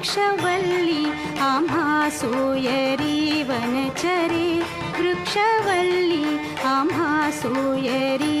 वृक्षवल्ली आम्हा सोयरी वनचरे वृक्षवल्ली आम्हा सोयरी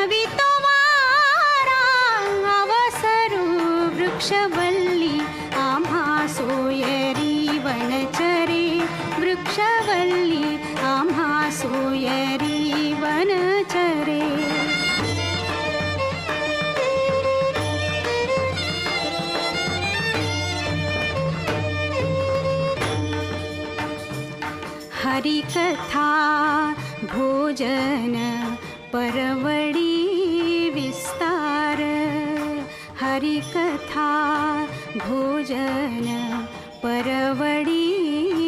जाणवी तो वारा अवसरू वृक्षवल्ली आम्हा सोयरी वनचरे वृक्षवल्ली आम्हा सोयरी वनचरे। हरिकथा भोजन परवडी हरि कथा भोजन परवड़ी।